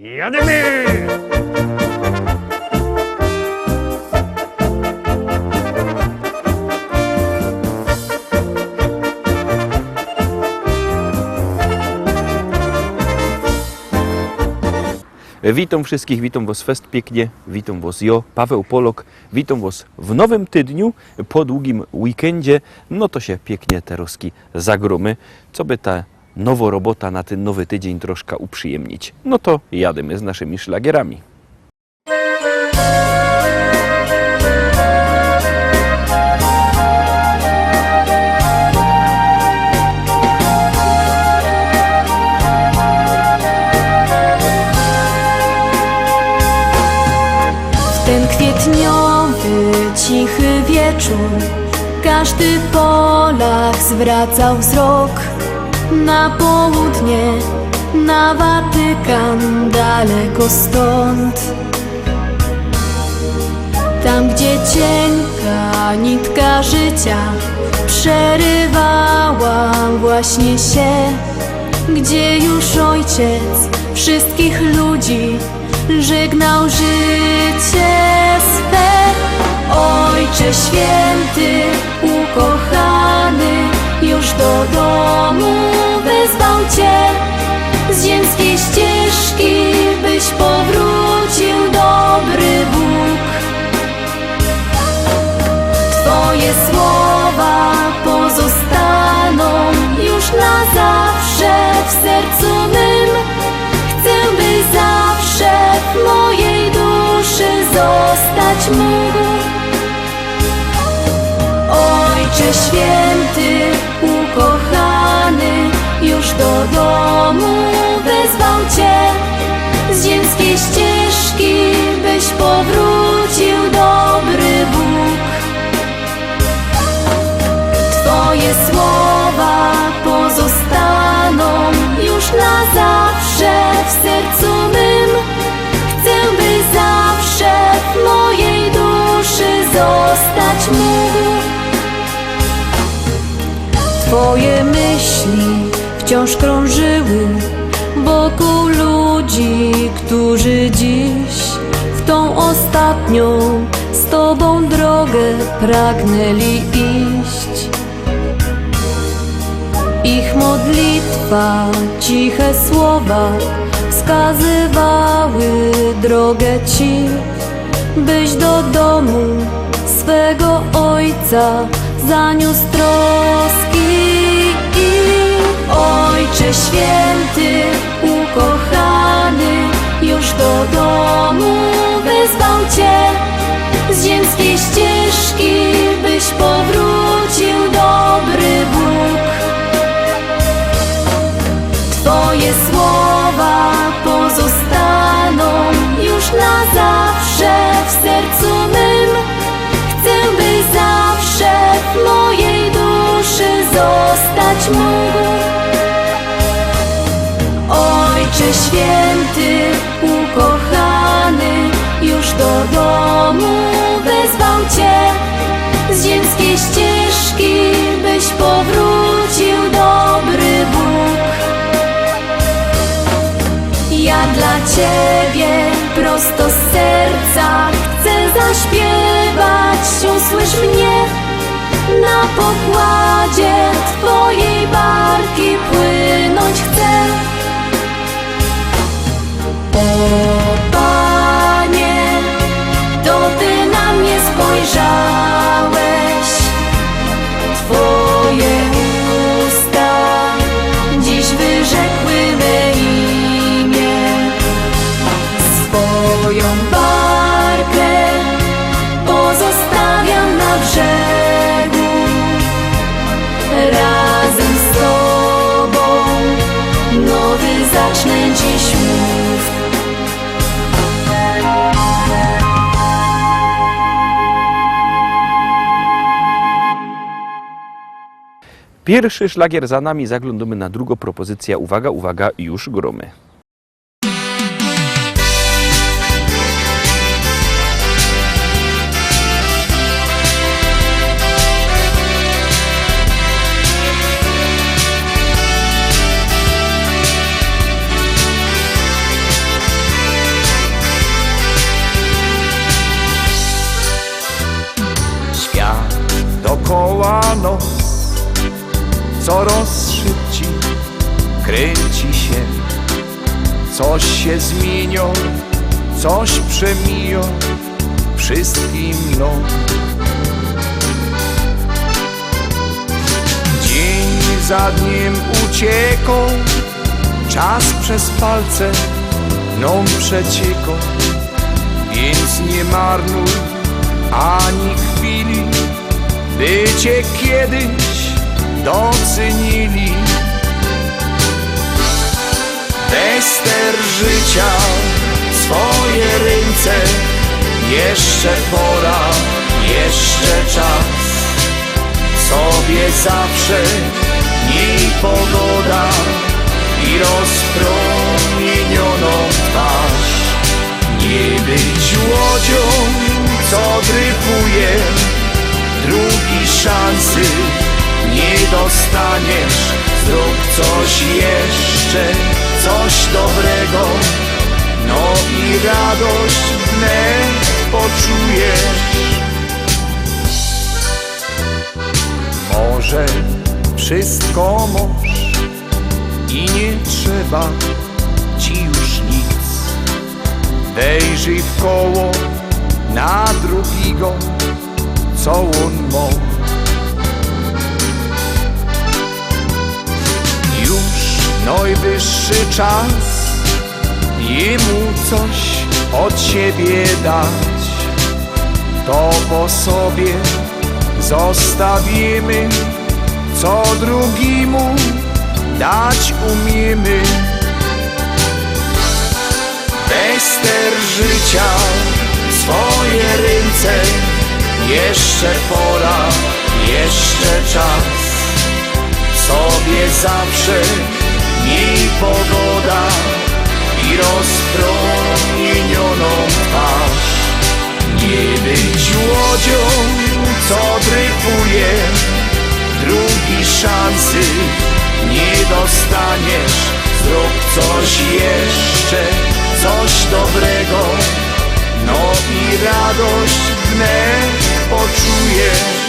Jademy! Witam wszystkich, witam Was fest pięknie, witam Was jo, Paweł Polok, witam Was w nowym tydniu, po długim weekendzie, no to się pięknie te roski zagromy, co by ta nowa robota na ten nowy tydzień troszkę uprzyjemnić. No to jadymy z naszymi szlagierami. Ten kwietniowy, cichy wieczór Każdy Polak zwracał wzrok Na południe, na Watykan Daleko stąd. Tam, gdzie cienka nitka życia Przerywała właśnie się Gdzie już ojciec wszystkich ludzi Żegnał życie swe. Ojcze święty, ukochany Już do święty, ukochany, już do domu wezwał Cię. Z ziemskiej ścieżki, byś powrócił Twoje myśli wciąż krążyły wokół ludzi, którzy dziś w tą ostatnią z Tobą drogę pragnęli iść. Ich modlitwa, ciche słowa wskazywały drogę Ci, byś do domu swego Ojca zaniósł troski. Ojcze święty, ukochany, już do domu wezwał Cię z ziemskiej ścieżki, byś powrócił dobry Bóg. Twoje słowa pozostaną już na zawsze w sercu mym. Chcę, by zawsze w mojej duszy zostać mógł. Święty, ukochany, już do domu wezwał Cię. Z ziemskiej ścieżki, byś powrócił dobry Bóg. Ja dla Ciebie prosto z serca chcę zaśpiewać, usłysz mnie na pokładzie Twojej barki płynąć chcę. O Panie, to Ty na mnie spojrzałeś, Twoje usta dziś wyrzekły me imię. Swoją barkę pozostawiam na brzegu. Razem z Tobą nowy zacznę dziś Pierwszy szlagier za nami, zaglądamy na drugą propozycję. Uwaga, uwaga, już gromy. Coraz szybciej kręci się. Coś się zmienia, coś przemija, wszystkim no. Dzień za dniem ucieka, czas przez palce nam przecieka, więc nie marnuj ani chwili, by cię kiedyś docenili. Ester życia swoje ręce Jeszcze pora, jeszcze czas. Sobie zawsze niej pogoda I rozpromienioną twarz. Nie być łodzią, co dryfuje Drugi szansy nie dostaniesz Zrób coś jeszcze, coś dobrego. No i radość wnet poczujesz. Może wszystko możesz I nie trzeba ci już nic. Wejrzyj w koło na drugiego Co on ma najwyższy czas Jemu coś od siebie dać. To po sobie zostawimy Co drugiemu dać umiemy. Ester życia swoje ręce Jeszcze pora, jeszcze czas. Sobie zawsze miej pogoda i rozpromienioną twarz. Nie być łodzią, co dryfuje, drugi szansy nie dostaniesz. Zrób coś jeszcze, coś dobrego, no i radość wnet poczujesz.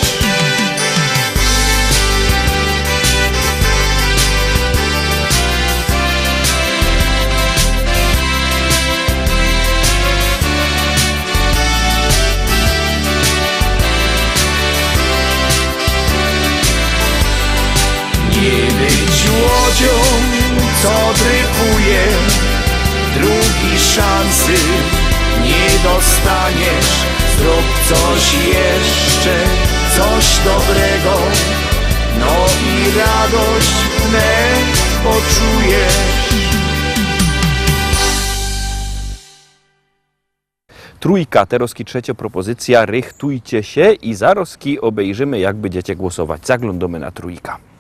Drugi szansy nie dostaniesz Zrób coś jeszcze, coś dobrego No i radość wnet poczujesz Trójka, Teroski trzecia propozycja, rychtujcie się i zaroski obejrzymy, jak będziecie głosować. Zaglądamy na trójka.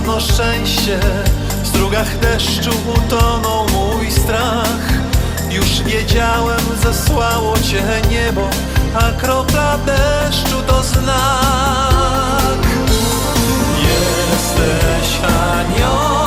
Dawno szczęście. W strugach deszczu utonął mój strach. Już wiedziałem, zesłało cię niebo A kropla deszczu to znak. Jesteś aniołem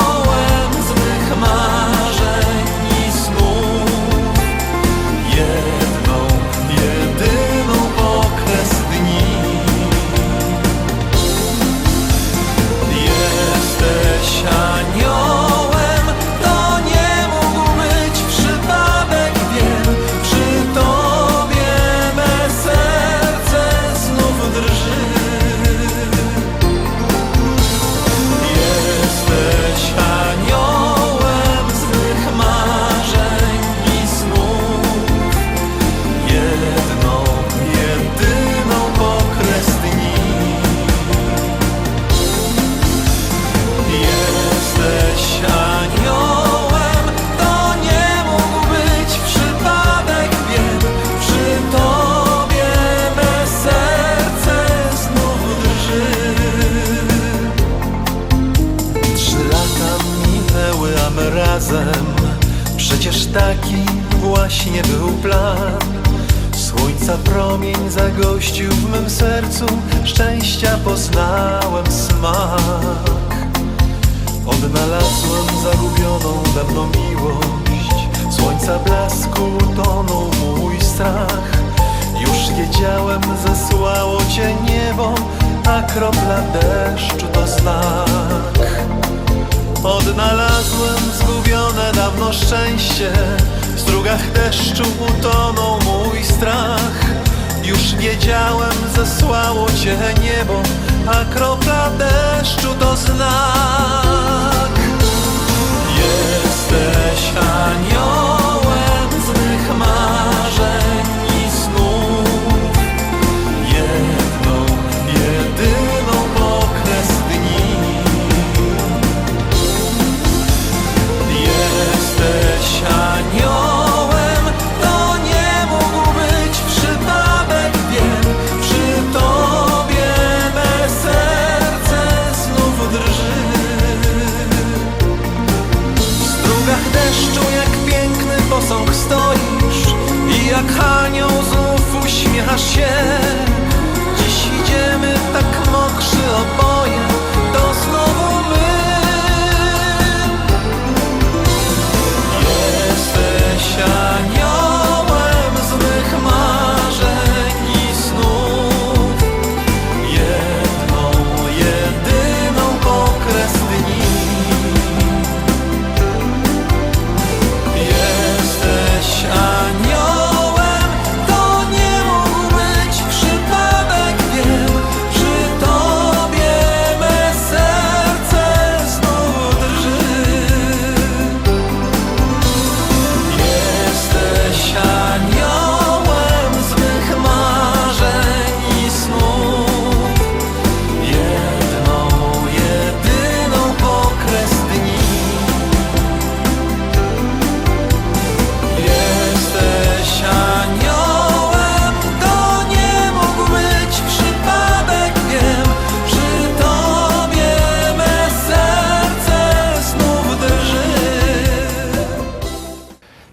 promień zagościł w mym sercu. Szczęścia poznałem smak. Odnalazłem zagubioną dawno miłość. Słońca blasku tonął mój strach. Już wiedziałem, zesłało cię niebo A kropla deszczu to znak. Odnalazłem zgubione dawno szczęście. W strugach deszczu utonął mój strach Już wiedziałem, zesłało cię niebo A kropla deszczu to znak. Jesteś aniołem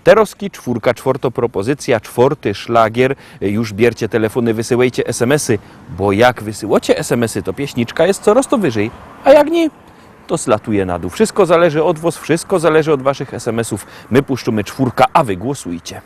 Teroski, czwórka, czwarto propozycja, czwarty szlagier. Już biercie telefony, wysyłajcie SMS-y, bo jak wysyłacie SMS-y, to pieśniczka jest coraz to wyżej, a jak nie, to slatuje na dół. Wszystko zależy od was, wszystko zależy od waszych SMS-ów. My puszczymy czwórka, a wy głosujcie.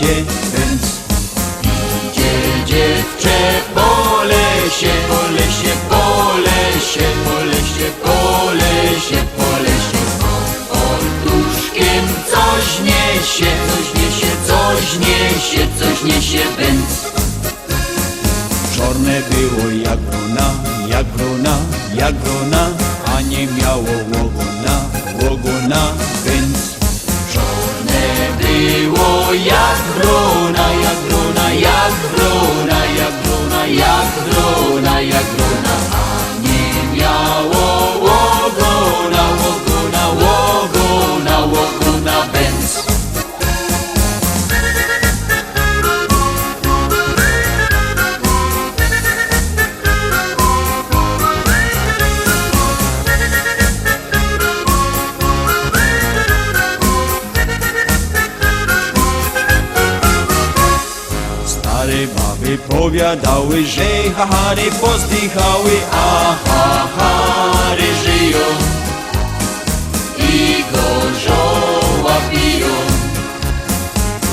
Więc idzie dziewczę po lesie, po lesie, po lesie Po lesie, po lesie, po lesie fortuszkiem coś niesie, coś niesie, coś niesie, coś niesie Więc Czorne było jak wrona, jak wrona, jak wrona, a nie miało łogona, łogona, było jak baby powiadały, że hahary pozdychały, a hahary żyją i gorzoła piją.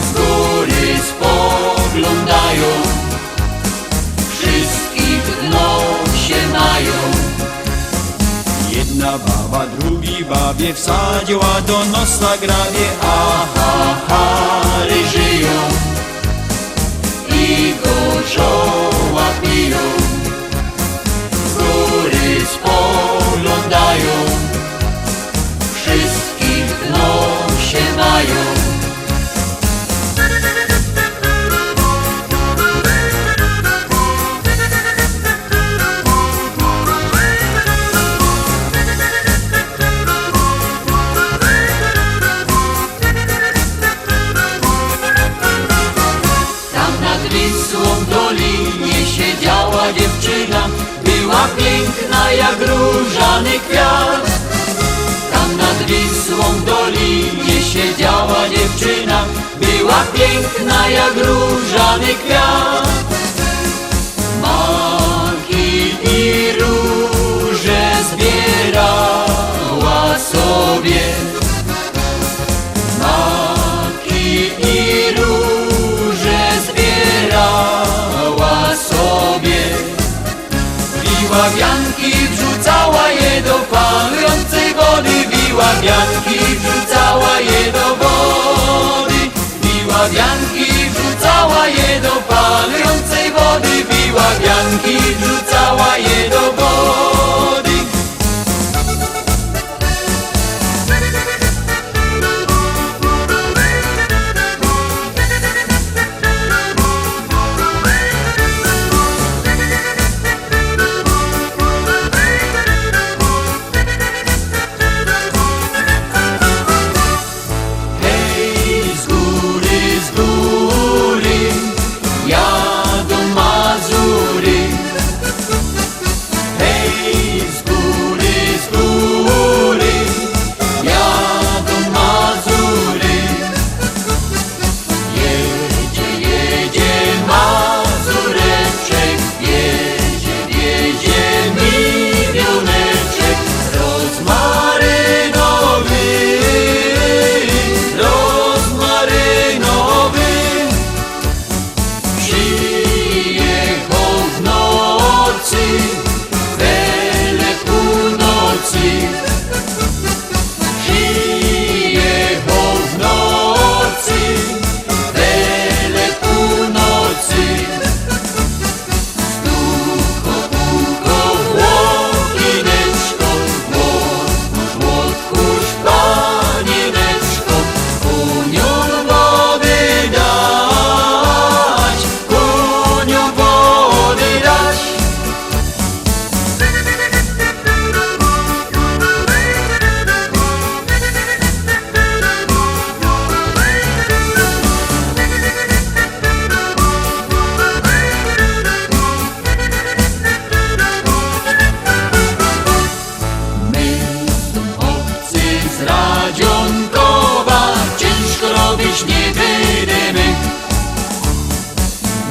Z góry spoglądają, wszystkich dno się mają. Jedna baba drugi babie wsadziła do nosa grawie, a hahary gorzoła piękna jak różany kwiat. Tam nad Wisłą w dolinie siedziała dziewczyna Była piękna jak różany kwiat wianki, wrzucała je do panującej wody Biła wianki, wrzucała je do wody. Biła wianki, wrzucała je do panującej wody Biła wianki, wrzucała je do wody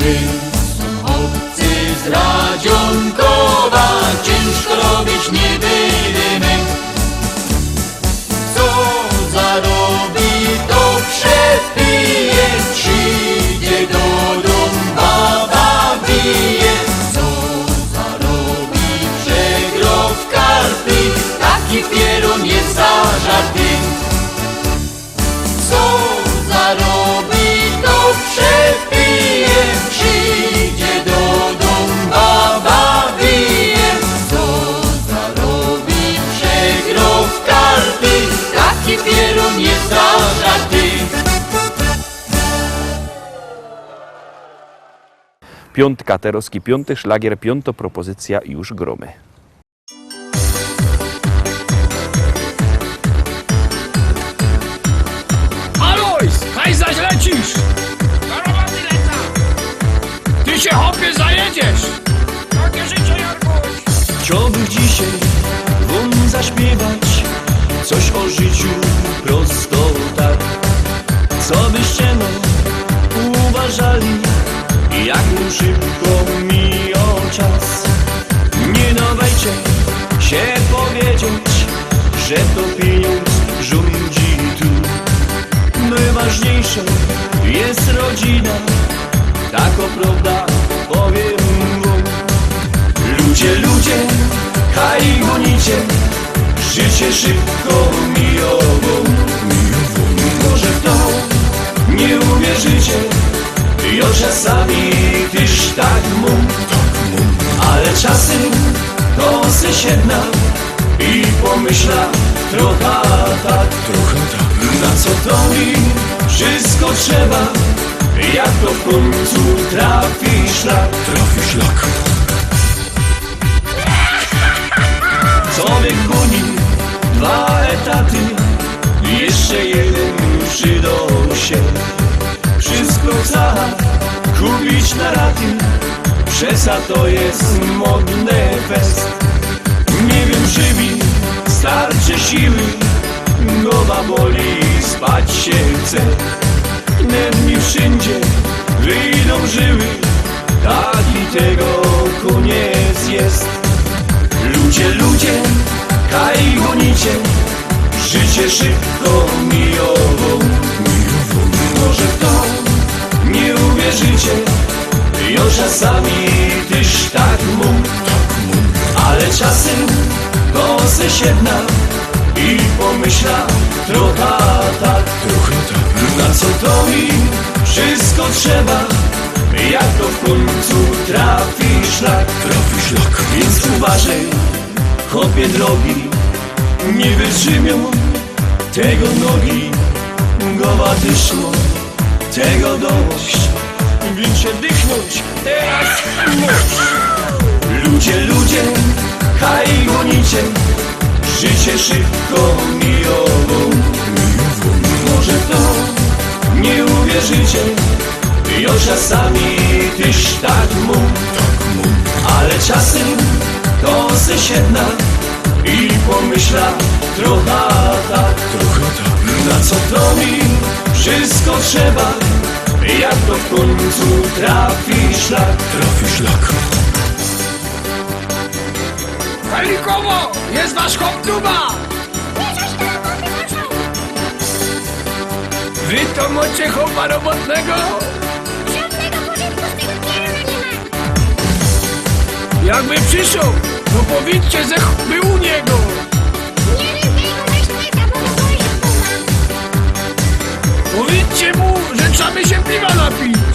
My są obcy z Radzionkowa, ciężko robić nie będziemy. Piątka Teroski, piąty szlagier, piąto propozycja już gromy. Alois, haj zaś lecisz! Lecę! Ty się hopie zajedziesz! Takie życie, Jarkuś! Chciałbym dzisiaj wam zaśpiewać coś o życiu prosto tak. Co byście no uważali, jak szybko mijał czas. Nie dawajcie się powiedzieć, że to pieniądz rządzi tu. Najważniejsza jest rodzina, tako prawda powiem wam. Ludzie, ludzie, haj gonicie, życie szybko mijowo. Może to nie ja czasami też tak mum. Ale czasem to se siedna i pomyśla trochę tak. Na co to mi wszystko trzeba, jak to w końcu trafi szlak. Trafi szlak. Człowiek goni dwa etaty Jeszcze jeden Przesa to jest modne fest. Nie wiem żywi, starczy siły. Głowa boli, spać się chce Nerni wszędzie wyjdą żyły. Tak i tego koniec jest. Ludzie, ludzie, kajgonicie Życie szybko mijowo. Może w to nie uwierzycie. Ja czasami też tak mógł. Ale czasem se siedna I pomyśla trochę tak Na co to mi wszystko trzeba? Jak to w końcu trafi szlak? Trafi szlak. Więc uważaj, chłopie drogi Nie wytrzymią tego nogi. Dyszło, tego dość Się dychnąć. Teraz Ludzie, ludzie, haj gonicie. Życie szybko mijowo Może to nie uwierzycie Ja czasami też tak mógł Ale czasem to se siedna I pomyśla trochę tak. Na co to mi wszystko trzeba Jak to w końcu trafi szlak Trafi szlak Helikowo, jest wasz hoptuba! Wy to macie chopa robotnego? Żadnego pożytku z tego pieruna nie ma. Jakby przyszł, to powiedzcie, że był u niego. Nie wiem, tego leśnika, bo to puma. Powiedzcie mu, że trzeba się piwa napić.